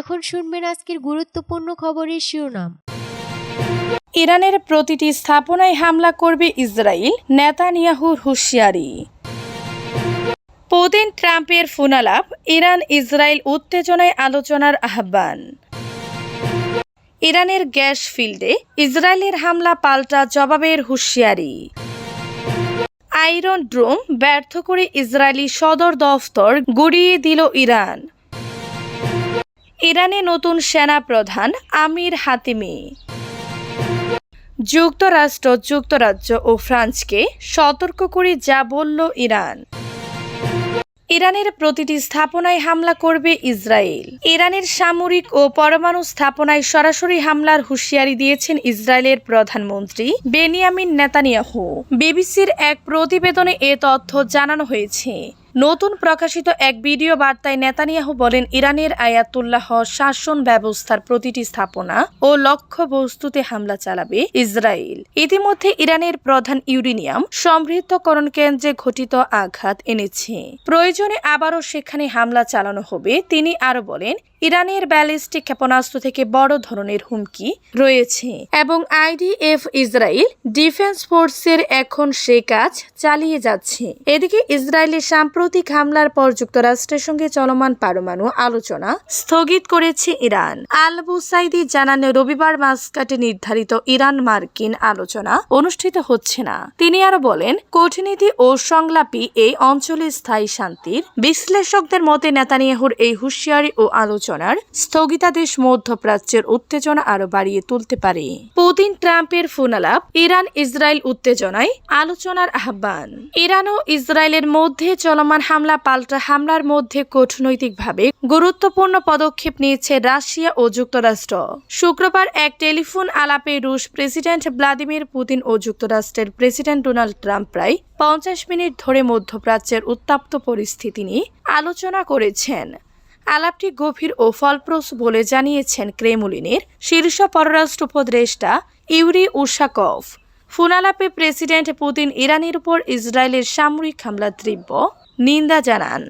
এখন শুনবেন আজকের গুরুত্বপূর্ণ খবরের শিরোনাম। ইরানের প্রতিটি স্থাপনায় হামলা করবে ইসরায়েল, নেতানিয়াহুর হুঁশিয়ারি। পুতিন ট্রাম্পের ফোনালাপ, ইরান ইসরায়েল উত্তেজনায় আলোচনার আহ্বান। ইরানের গ্যাস ফিল্ডে ইসরায়েলের হামলা পাল্টা জবাবের হুঁশিয়ারি। আইরন ড্রোম ব্যর্থ করে ইসরায়েলি সদর দফতর গুড়িয়ে দিল ইরান। ইরানে নতুন সেনা প্রধান আমির হাতিমি। যুক্তরাষ্ট্র, যুক্তরাজ্য ও ফ্রান্সকে সতর্ক করে যা বলল ইরান। ইরানের প্রতিটি স্থাপনায় হামলা করবে ইসরায়েল। ইরানের সামরিক ও পরমাণু স্থাপনায় সরাসরি হামলার হুঁশিয়ারি দিয়েছেন ইসরায়েলের প্রধানমন্ত্রী বেনিয়ামিন নেতানিয়াহু। বিবিসির এক প্রতিবেদনে এ তথ্য জানানো হয়েছে। নতুন প্রকাশিত এক ভিডিও বার্তায় নেতানিয়াহু বলেন, ইরানের আয়াতুল্লাহ শাসন ব্যবস্থার প্রতিটি স্থাপনা ও লক্ষ্য বস্তুতে হামলা চালাবে ইসরায়েল। ইতিমধ্যে ইরানের প্রধান ইউরেনিয়াম সমৃদ্ধকরণ কেন্দ্রে ঘটিত আঘাত এনেছে। প্রয়োজনে আবারও সেখানে হামলা চালানো হবে, তিনি আরও বলেন ইরানের ব্যালিস্টিক ক্ষেপণাস্ত্র থেকে বড় ধরনের হুমকি রয়েছে। এবং আইডিএফ ইসরায়েল ডিফেন্স ফোর্সের এখন সে কাজ চালিয়ে যাচ্ছে। এদিকে ইসরায়েলের সাম্প্রতিক হামলার পর যুক্তরাষ্ট্রের সঙ্গে চলমান পারমাণু আলোচনা স্থগিত করেছে ইরান। আল বুসাইদি জানান, রবিবার মাসকাটে নির্ধারিত ইরান মার্কিন আলোচনা অনুষ্ঠিত হচ্ছে না। তিনি আরও বলেন, কূটনীতি ও সংলাপী এই অঞ্চলে স্থায়ী শান্তির বিশ্লেষকদের মতে নেতানিয়াহুর এই হুঁশিয়ারি ও আলোচনার স্থগিতাদেশ মধ্যপ্রাচ্যের উত্তেজনা আরও বাড়িয়ে তুলতে পারে। পুতিন ট্রাম্পের ফোনালাপ, ইরান ইসরায়েল উত্তেজনায় আলোচনার আহ্বান। ইরান ও ইসরায়েলের মধ্যে চলমান হামলা, পাল্টা হামলার মধ্যে কূটনৈতিকভাবে গুরুত্বপূর্ণ পদক্ষেপ নিয়েছে রাশিয়া ও যুক্তরাষ্ট্র। শুক্রবার এক টেলিফোন আলাপে রুশ প্রেসিডেন্ট ভ্লাদিমির পুতিন ও যুক্তরাষ্ট্রের প্রেসিডেন্ট ডোনাল্ড ট্রাম্প প্রায় পঞ্চাশ মিনিট ধরে মধ্যপ্রাচ্যের উত্তাপ্ত পরিস্থিতি নিয়ে আলোচনা করেছেন। আলাপটি গভীর ও ফলপ্রসূ বলে জানিয়েছেন ক্রেমলিনের শীর্ষ পররাষ্ট্র উপদেষ্টা ইউরি উশাকভ। ফুনালাপে প্রেসিডেন্ট পুতিন ইরানের উপর ইসরায়েলের সামরিক হামলা তীব্র নিন্দা জানান।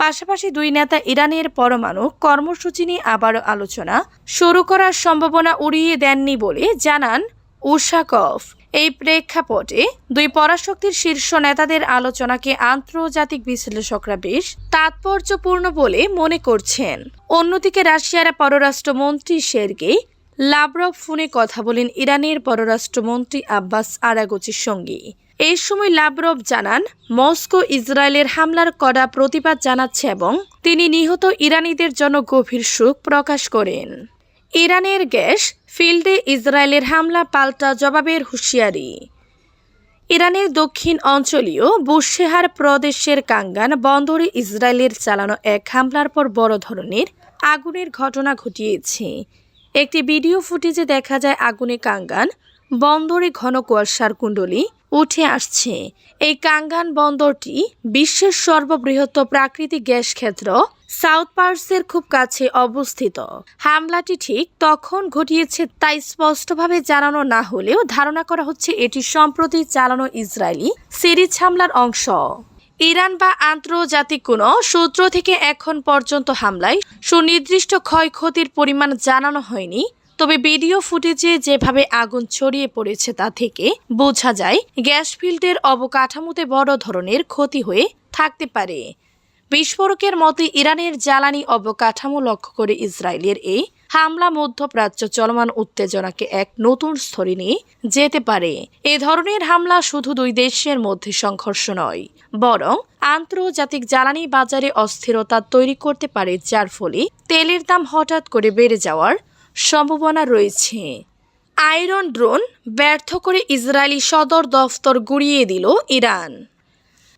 পাশাপাশি দুই নেতা ইরানের পরমাণু কর্মসূচি নিয়ে আবারও আলোচনা শুরু করার সম্ভাবনা উড়িয়ে দেননি বলে জানান উশাকভ এই প্রেক্ষাপটে দুই পরাশক্তির শীর্ষ নেতাদের আলোচনাকে আন্তর্জাতিক বিশ্লেষকরা বেশ তাৎপর্যপূর্ণ বলে মনে করছেন। অন্যদিকে রাশিয়ার পররাষ্ট্রমন্ত্রী সের্গেই লাভরভ ফোনে কথা বলেন ইরানের পররাষ্ট্রমন্ত্রী আব্বাস আরাগোচির সঙ্গে। এই সময় লাভরভ জানান, মস্কো ইসরায়েলের হামলার কড়া প্রতিবাদ জানাচ্ছে এবং তিনি নিহত ইরানিদের জন্য গভীর শোক প্রকাশ করেন। ইরানের গ্যাস ফিল্ডে ইসরায়েলের হামলা পাল্টা জবাবের হুঁশিয়ারি। ইরানের দক্ষিণ অঞ্চলীয় বুশেহার প্রদেশের কাঙ্গান বন্দরে ইসরায়েলের চালানো এক হামলার পর বড় ধরনের আগুনের ঘটনা ঘটিয়েছে। একটি ভিডিও ফুটেজে দেখা যায় আগুনে কাঙ্গান বন্দরে ঘন কুয়াশার কুণ্ডলী উঠে আসছে। এই কাঙ্গান বন্দরটি বিশ্বের সর্ববৃহৎ প্রাকৃতিক গ্যাস ক্ষেত্র সাউথ পার্সের খুব কাছে অবস্থিত। হামলাটি ঠিক তখন ঘটিয়েছে তাই স্পষ্টভাবে জানানো না হলেও ধারণা করা হচ্ছে এটি সম্প্রতি চালানো ইসরায়েলি সিরিজ হামলার অংশ। ইরান বা আন্তর্জাতিক কোনো সূত্র থেকে এখন পর্যন্ত হামলায় সুনির্দিষ্ট ক্ষয়ক্ষতির পরিমাণ জানানো হয়নি, তবে ভিডিও ফুটেজে যেভাবে আগুন ছড়িয়ে পড়েছে তা থেকে বোঝা যায় গ্যাস ফিল্ডের অবকাঠামোতে বড় ধরনের ক্ষতি হয়ে থাকতে পারে। বিস্ফোরকের মতে ইরানের জ্বালানি অবকাঠামো লক্ষ্য করে ইসরায়েলের এই হামলা মধ্যপ্রাচ্য চলমান উত্তেজনাকে এক নতুন স্তরে নিয়ে যেতে পারে। এ ধরনের হামলা শুধু দুই দেশের মধ্যে সংঘর্ষ নয়, বরং আন্তর্জাতিক জ্বালানি বাজারে অস্থিরতা তৈরি করতে পারে, যার ফলে তেলের দাম হঠাৎ করে বেড়ে যাওয়ার সম্ভাবনা রয়েছে। আয়রন ড্রোন ব্যর্থ করে ইসরায়েলি সদর দফতর গুড়িয়ে দিল ইরান।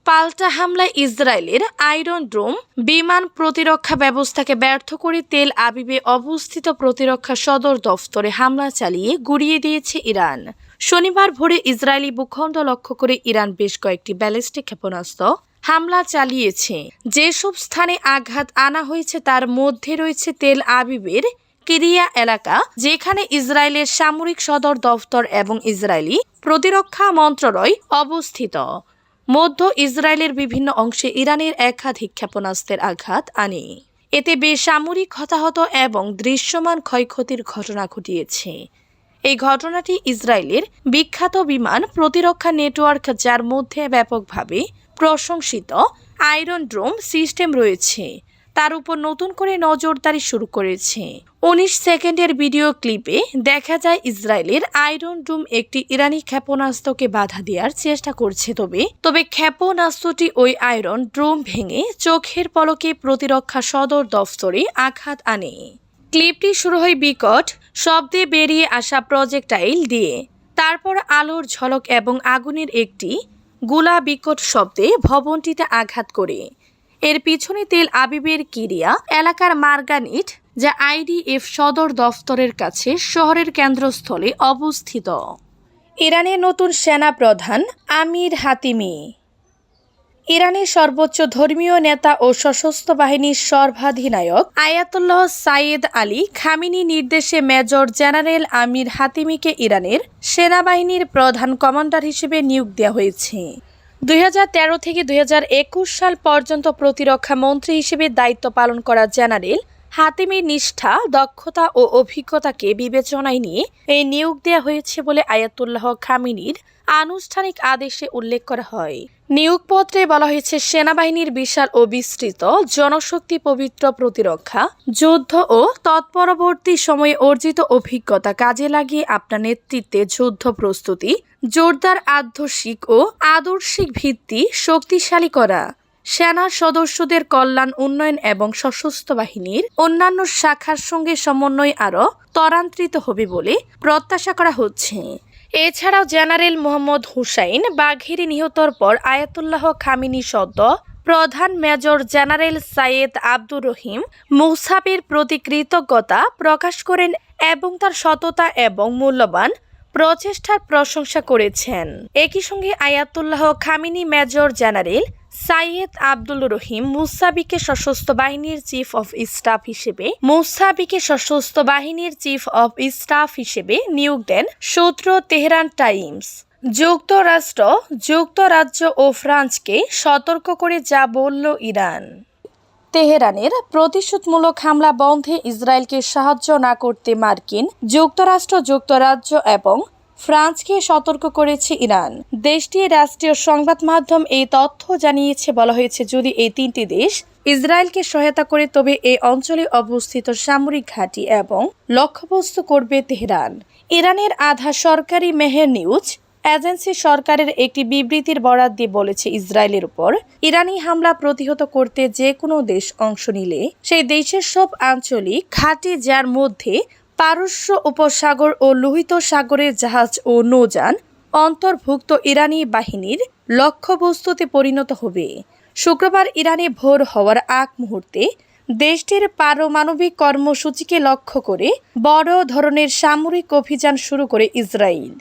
পাল্টা হামলায় ইসরায়েলের আয়রন ড্রোম বিমান প্রতিরক্ষা ব্যবস্থাকে ব্যর্থ করে তেল আবিবে অবস্থিত প্রতিরক্ষা সদর দফতরে হামলা চালিয়ে গুড়িয়ে দিয়েছে ইরান। শনিবার ভোরে ইসরায়েলি ভূখণ্ড লক্ষ্য করে ইরান বেশ কয়েকটি ব্যালিস্টিক ক্ষেপণাস্ত্র হামলা চালিয়েছে। যেসব স্থানে আঘাত আনা হয়েছে, তার মধ্যে রয়েছে তেল আবিবের কিরিয়া এলাকা, যেখানে ইসরায়েলের সামরিক সদর দফতর এবং ইসরায়েলি প্রতিরক্ষা মন্ত্রণালয় অবস্থিত। মধ্য ইসরায়েলের বিভিন্ন অংশে ইরানের একাধিক ক্ষেপণাস্ত্রের আঘাত আনে। এতে বেসামরিক হতাহত এবং দৃশ্যমান ক্ষয়ক্ষতির ঘটনা ঘটিয়েছে। এই ঘটনাটি ইসরায়েলের বিখ্যাত বিমান প্রতিরক্ষা নেটওয়ার্ক, যার মধ্যে ব্যাপকভাবে প্রশংসিত আয়রন ড্রোম সিস্টেম রয়েছে। তার উপর নতুন করে নজরদারি শুরু করেছে। উনিশ সেকেন্ডের ভিডিও ক্লিপে দেখা যায় ইসরায়েলের আয়রন ড্রোম একটি ইরানি ক্ষেপণাস্ত্রকে বাধা দেওয়ার চেষ্টা করছে, তবে তবে ক্ষেপণাস্ত্রটি ওই আয়রন ড্রোম ভেঙে চোখের পলকে প্রতিরক্ষা সদর দফতরে আঘাত আনে। ক্লিপটি শুরু হয় বিকট, শব্দে বেরিয়ে আসা প্রজেক্টাইল দিয়ে। তারপর আলোর ঝলক এবং আগুনের একটি গোলা বিকট শব্দে ভবনটিতে আঘাত করে। এর পিছনে তেল আবিবের কিরিয়া, এলাকার মার্গানিট, যা আইডিএফ সদর দফতরের কাছে শহরের কেন্দ্রস্থলে অবস্থিত। ইরানের নতুন সেনা প্রধান আমির হাতিমি। ইরানের সর্বোচ্চ ধর্মীয় নেতা ও সশস্ত্র বাহিনীর সর্বাধিনায়ক আয়াতুল্লাহ সাইয়েদ আলী খামিনি নির্দেশে মেজর জেনারেল আমির হাতিমিকে ইরানের সেনাবাহিনীর প্রধান কমান্ডার হিসেবে নিয়োগ দেওয়া হয়েছে। দুই হাজার তেরো থেকে দু হাজার একুশ সাল পর্যন্ত প্রতিরক্ষা মন্ত্রী হিসেবে দায়িত্ব পালন করা জেনারেল হাতিমির নিষ্ঠা, দক্ষতা ও অভিজ্ঞতাকে বিবেচনায় নিয়ে এই নিয়োগ দেওয়া হয়েছে বলে আয়াতুল্লাহ খামিনির আনুষ্ঠানিক আদেশে উল্লেখ করা হয়। নিয়োগপত্রে বলা হয়েছে, সেনাবাহিনীর বিশাল ও বিস্তৃত জনশক্তি পবিত্র প্রতিরক্ষা, যুদ্ধ ও তৎপরবর্তী সময়ে অর্জিত অভিজ্ঞতা কাজে লাগিয়ে আপনার নেতৃত্বে যুদ্ধ প্রস্তুতি, জোরদার আদর্শিক ও আদর্শিক ভিত্তি শক্তিশালী করা। সেনার সদস্যদের কল্যাণ, উন্নয়ন এবং সশস্ত্র বাহিনীর অন্যান্য শাখার সঙ্গে সমন্বয় আরও ত্বরান্বিত হবে বলে প্রত্যাশা করা হচ্ছে। এছাড়াও জেনারেল মোহাম্মদ হুসাইন বাঘেরি নিহতর পর আয়াতুল্লাহ খামিনি সদ্য প্রধান major general Sayyid Abdur Rahim মুসাবের প্রতি কৃতজ্ঞতা প্রকাশ করেন এবং তার সততা এবং মূল্যবান প্রচেষ্টার প্রশংসা করেছেন। একই সঙ্গে Ayatollah Khamenei major general Sayyid Abdul Rahim মুসাবিকে সশস্ত্র বাহিনীর চিফ অফ স্টাফ হিসেবে, মুসাবিকে সশস্ত্র বাহিনীর চিফ অফ স্টাফ হিসেবে নিয়োগ দেন সূত্র তেহরান টাইমস। যুক্তরাষ্ট্র, যুক্তরাজ্য ও ফ্রান্সকে সতর্ক করে যা বলল ইরান। তেহরানের প্রতিশোধমূলক হামলা বন্ধে ইসরায়েলকে সাহায্য না করতে মার্কিন যুক্তরাষ্ট্র, যুক্তরাজ্য এবং ফ্রান্সকে সতর্ক করেছে ইরান। দেশটির রাষ্ট্রীয় সংবাদ মাধ্যম এই তথ্য জানিয়েছে, বলা হয়েছে, যদি এই তিনটি দেশ ইসরায়েলকে সহায়তা করে, তবে এই অঞ্চলে অবস্থিত সামরিক ঘাঁটি এবং লক্ষ্যবস্তু করবে তেহরান। ইরানের আধা সরকারি মেহের নিউজ, এজেন্সি সরকারের একটি বিবৃতির বরাত দিয়ে বলেছে, ইসরায়েলের উপর ইরানি হামলা প্রতিহত করতে যে কোনো দেশ অংশ নিলে, সেই দেশের সব আঞ্চলিক ঘাঁটি যার মধ্যে পারস্য উপসাগর ও লোহিত সাগরের জাহাজ ও নৌযান অন্তর্ভুক্ত ইরানি বাহিনীর লক্ষ্যবস্তুতে পরিণত হবে। শুক্রবার ইরানে ভোর হওয়ার আগ মুহূর্তে দেশটির পারমাণবিক কর্মসূচিকে লক্ষ্য করে বড় ধরনের সামরিক অভিযান শুরু করে ইসরায়েল।